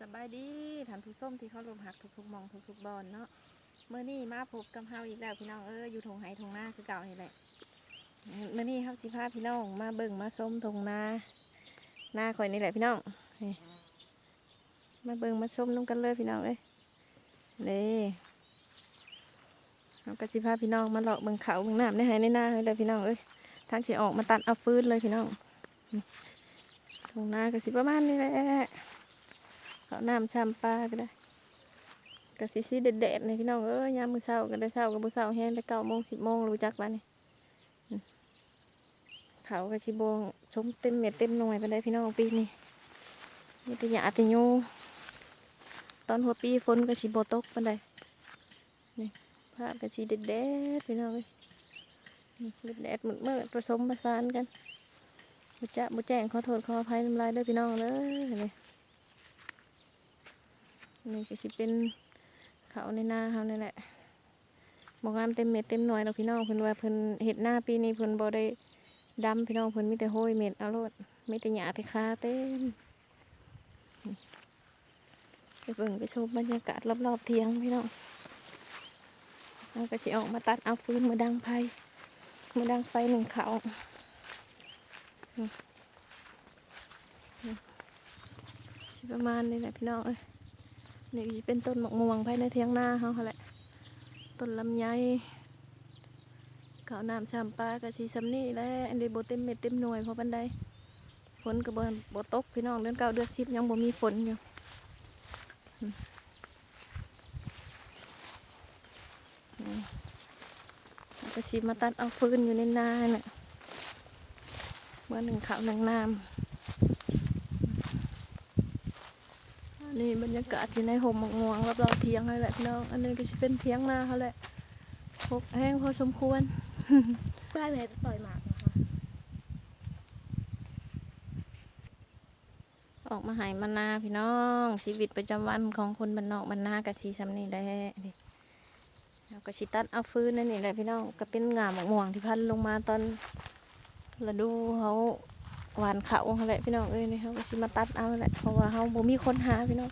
สบายดีท่านผู้ส้มที่เขาลมหักทุกๆมองทุกๆบอลเนาะเมื่อนี้มาพบกับเฮาอีกแล้วพี่น้องเอออยู่ทงไห้ทงหน้าคือเก่านี่แหละเมื่อนี้เฮาสิพาพี่น้องมาเบิ่งมาส้มทงนาหน้าข่อยนี่แหละพี่น้องนี่มาเบิ่งมาส้มน้ำกันเลยพี่น้องเอ้ยนี่เราก็สิพาพี่น้องมาเลาะเบิ่งเขาเบิ่งน้ำในไห้ในหน้าเลยพี่น้องเอ้ยทางสิออกมาตัดเอาฟืนเลยพี่น้องทงนาก็สิประมาณนี้แหละ เขาน้ำชมปลาไปได้กระซิซิเด็ดๆเลยพี่น้องเอ้ยยามมือเช้ากันได้เช้ากับมือเช้าแห้งได้เก้าโมงสิบโมงรู้จักแล้วนี่เขากระชิบงชมเต็มเม็ดเต็มหน่วยไปได้พี่น้องปีนี้มีแต่หยาแต่ยูตอนหัวปีฝนกระชิโบตกไปได้นี่ภาพกระชิเด็ดๆพี่น้องเอ้ยเด็ดๆมืดมืดๆผสมผสานกันบุจะบุแจ้งขอโทษขออภัยน้ำลายด้วยพี่น้องเลย นี่นี่ก็สิเป็นเขาในหน้าเขานี่แหละบอกงามเต็มเม็ดเต็มหน่วยเราพี่น้องเพิ่นว่าเพิ่นเห็ดหน้าปีนี้เพิ่นบ่ได้ดำพี่น้องเพิ่นมีแต่โห้ยเม็ดเอาโลดมีแต่หญ้าแต่คาเต็มไปเบิ่งไปชมบรรยากาศรอบๆเทียงพี่น้องเราก็สิออกมาตัดเอาฟืนมาดังไฟมาดังไฟหนึ่งเขาประมาณนี้แหละพี่น้องเอ้ย นี่เป็นต้นหมกม่วงภายในเทียงนาเขาหั่นแหละ ต้นลำไยข้าวน้ำชามปลากระชีซัมนี่และอันนี้โบเต็มเม็ดเต็มหน่วยเพราะบันไดฝนก็บ่บ่ตกพี่น้องเดือนเก้าเดือนสิบยังบ่มีฝนอยู่อืมอืมแล้วก็ชีมาตัดเอาฟืนอยู่ในนาเนี่ยเมื่อหนึ่งข้าวหนึ่งน้ำ นนี้บรรยากาศอยู่ในห่มหมอกม่วงรอบๆเทียงเลยแหละพี่น้องอันนี้ก็จะเป็นเทียงนาเขาแหละพกแห้งพอสมควรได้เลยปล่อยหมากนะคะ ออกมาใหายมานาพี่น้องชีวิตประจำวันของคนบ้านนอกบ้านนากะชีซ้ำนี่แหละนี่แล้วก็ชิตัดเอาฟืนนั่นนี่แหละพี่น้องก็เป็นงามหมอกม่วงที่พันลงมาตอนฤดูเขา หวานเขาแหละพี่น้องเอ้ยนี่เขาก็ชิมาตัดเอาแหละเพราะว่าเขาบ่มีคนหาพี่น้อง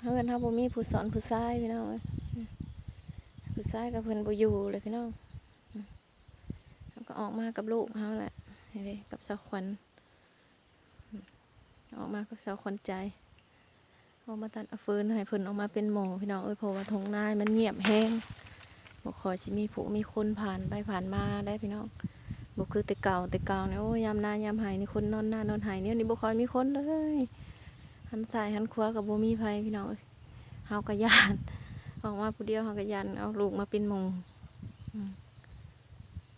เขาเงินเขาบ่มีผู้สอนผู้ชายพี่น้องเอ้ยผู้ชายกับเพิ่อนบ่อยู่เลยพี่น้องเขาก็ออกมากับลูกเขาแหละนี่เลยกับสาวขวัญออกมาก็เสาขวัญใจออกมาตัดเอาฟืนให้เพิ่นออกมาเป็นหมอพี่น้องเอ้ยเพราะว่าทงนายมันเงียบแห้งบอกขอสิมีผู้มีคนผ่านไปผ่านมาได้พี่น้อง บอกคือแต่เก่าแต่เก่าเนี่ยโอ้ยยามนายามหายนี่คนนอนหน้านอนหายเนี่ยนี่บ่คอยมีคนเลยหันซ้ายหันขวากับบ่มีภัยพี่น้องเฮากะยานออกมาผู้เดียวเฮากะยานเอาลูกมาเป็นมออืม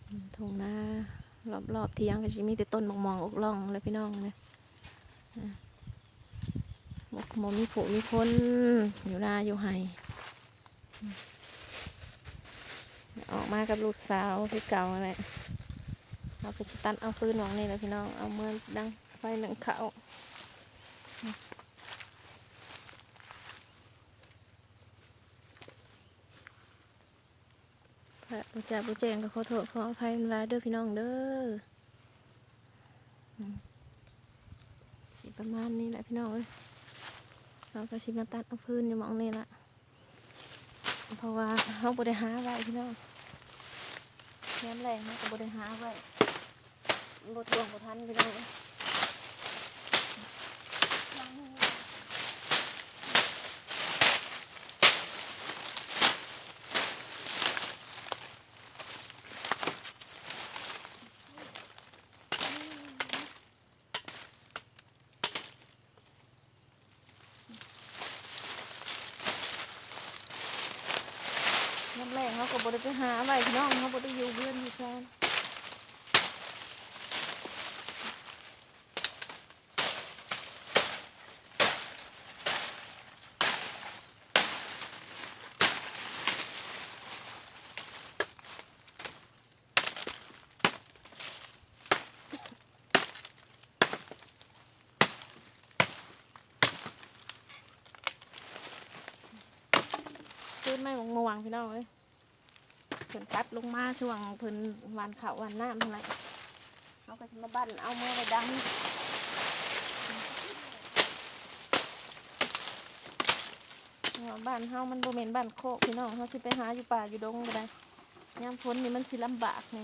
อืมทงนารอบๆเทียงก็สิมีแต่ต้นมองๆอกล่องเลยพี่น้องเนี่ยบอกมมีผู้มีคนอยู่นาอยู่ไห้อออกมากับลูกสาวพี่เก่าแหละ เอาไปสตันเอาฟืนหนองนี่แหละพี่น้อง เอาเมื่อดังไฟหนึ่งเขาพระบุจาบุเจงก็ขอโทษขออภัยหลายเด้อพี่น้องเด้อสิประมาณนี้แหละพี่น้องเอ้ยเราก็ชิมาตัดเอาพื้นอยู่หมองนี่ละเพราะว่าเขาบริหาไว้พี่น้องแง้มแรงเขาก็บริหาไว้ บดดวงบดทันพี่น้องแง้มแรงเขาก็บริไปหาไว้พี่น้องเขาบริอยู่เพื่อนอยู่แฟน ไม้มงวงพี่น้องเอ้ยเพิ่นตัดลงมาช่วงเพิ่นวานข้าววานน้ำท่าไหร่เขาก็จะมาบั้นเอาเมื่อไปดังบ้านเฮามันบ่แม่นบ้านโคกพี่น้องเฮาสิไปหาอยู่ป่าอยู่ดงก็ได้ยามฝนนี่มันสิลำบากแนี่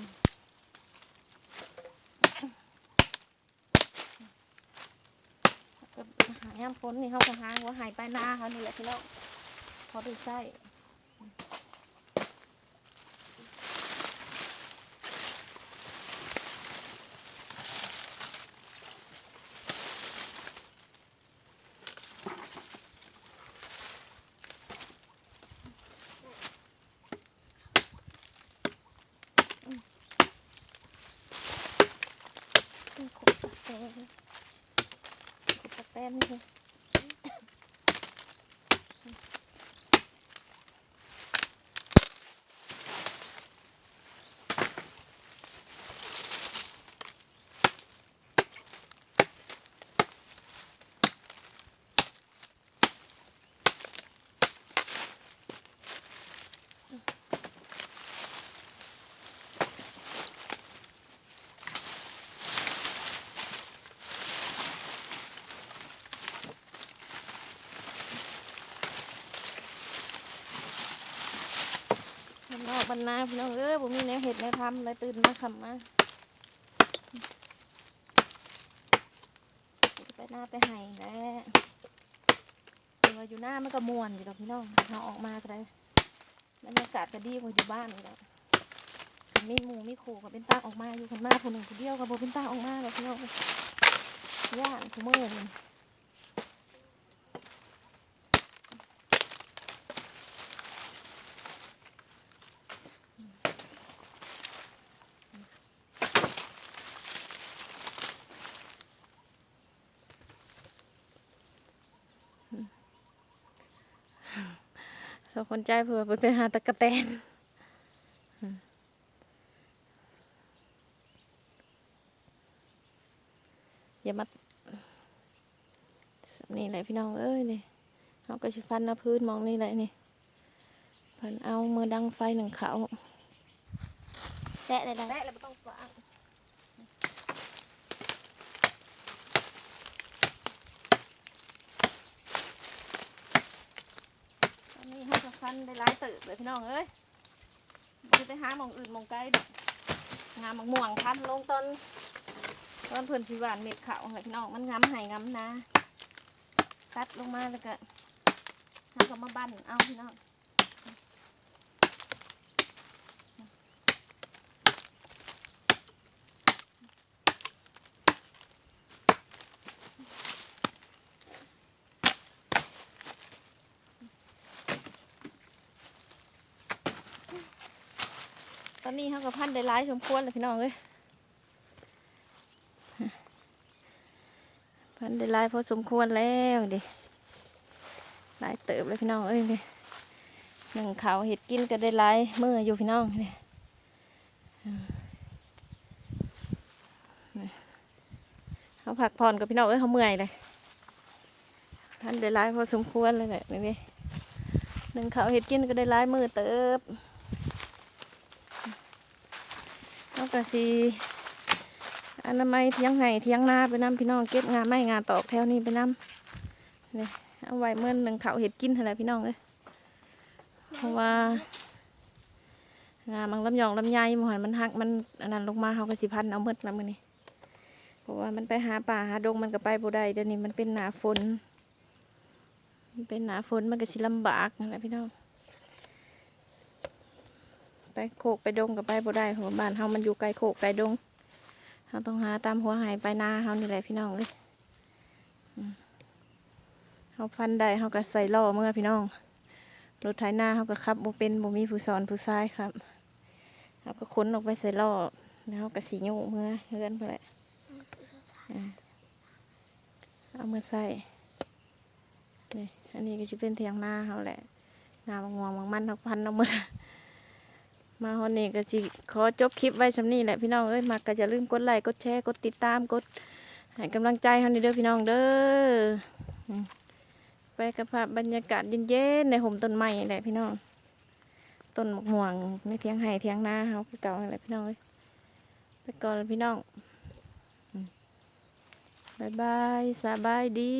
ก็หายามฝนนี่เฮาก็หาหัวหายไปลายนาเฮานี่แหละพี่น้องพอได้ใช้ ขบตะแตนขบตะแฟน นอกบรรณาพี่น้องเอ้ยผมมีแนวเห็ดแนวทำเลยตื่นมาคำมาไปหน้าไปไห้แล้วเราอยู่หน้ามันก็มวนอยู่ดอกพี่น้องเราออกมาก็ได้บรรยากาศก็ดีกว่าอยู่บ้านนี่แหละมีหมูมีโคกับเป็นตาออกมาอยู่คนมาคนหนึ่งคนเดียวกับโบเป็นตาออกมาหรอกพี่น้องย่านคุมือ องคนใจเผื่อเพิ่นไปหาตะกะแตนอืมอย่ามานี่แหละพี่น้องเอ้ยนี่เขาก็ชิฟันหน้าพื้นมองนี่แหละนี่เพิ่นเอามือดังไฟหนึ่งเขาแตะเลยนะแตะแล้วไม่ต้องฟังต สั้นได้หลายตื่นเลยพี่น้องเอ้ยจะไปหามองอื่นมองไกล้งามหมองม่วงพันลงต้นต้นเพิ่นชีวานเม็ดขาวเห้พี่น้องมันงามไห้งามนาตัดลงมาแล้วก็หาก็มาบั้นเอาพี่น้อง นี้เขาก็พันได้หลายสมควรเลยพี่น้องเอ้ยพันได้หลายพอสมควรแล้วดิหลายเติบเลยพี่น้องเอ้ยดิหนึ่งเขาเห็ดกินก็ได้หลายเมื่ออยู่พี่น้องนี่อืมนี่เขาผักผ่อนกับพี่น้องเอ้ยเขาเมื่อยเลยพันได้หลายพอสมควรเลยแหละนี่ดิหนึ่งเขาเห็ดกินก็ได้หลายมือเติบ ก็สีอนามัยเทียงไห้เทียงนาไปน้ำพี่น้องเก็บงาไม้งาตอกแถวนี้ไปน้ำเนี่ยเอาไว้เมื่อหนึ่งเขาเห็ดกินอะไรพี่น้องเลยเพราะว่างามันลำยองลำไยหมอนมันหักมันอันนั้นลงมาเขาก็สิพันเอาเมดแล้วมือนี่เพราะว่ามันไปหาป่าหาดงมันก็ไปบ่ได้เดี๋ยวนี้มันเป็นหนาฝนเป็นหนาฝนมันก็สิลำบากนั่นแหละพี่น้อง โคกไปดงกับไปบ่ได้เพราะว่าบ้านเฮามันอยู่ไกลโคกไกลดงเฮาต้องหาตามหัวหายไปนาเฮานี่แหละพี่น้องเลยเฮาฟันได้เฮาก็ใส่ล่อเมื่อพี่น้องรถไถนาเฮาก็ขับบ่เป็นบ่มีผู้สอนผู้ชายครับเฮาก็ขนออกไปใส่ล่อแล้วเฮาก็สิโยกเมื่อเฮือนเพื่อแหละอ่าเอามือใส่นี่อันนี้ก็สิเป็นเถียงนาเฮาแหละนาบางงวงบางมันเฮาพันเอาหมด มาฮอนนี้ก็สิขอจบคลิปไว้สำนี้แหละพี่น้องเอ้ยมักก็จะลืมกดไลค์กดแชร์กดติดตามกดให้กำลังใจฮานี่เด้อพี่น้องเด้อไปกับภาพบรรยากาศเย็นๆในห่มต้นไม้แหละพี่น้องต้นหมะม่วงในเทียงไห่เทียงนาเฮาคือเก่านั่นแหละพี่น้องเอ้ยไปก่อนพี่น้องบายบายสบายดี